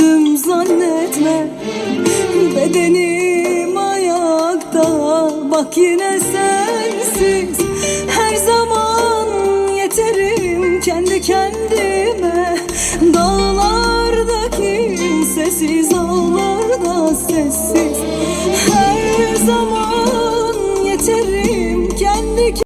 düştüm zannetme. Bedenim ayakta. Bak yine sensiz. Her zaman yeterim kendi kendime. Dağlarda kimsesiz ol.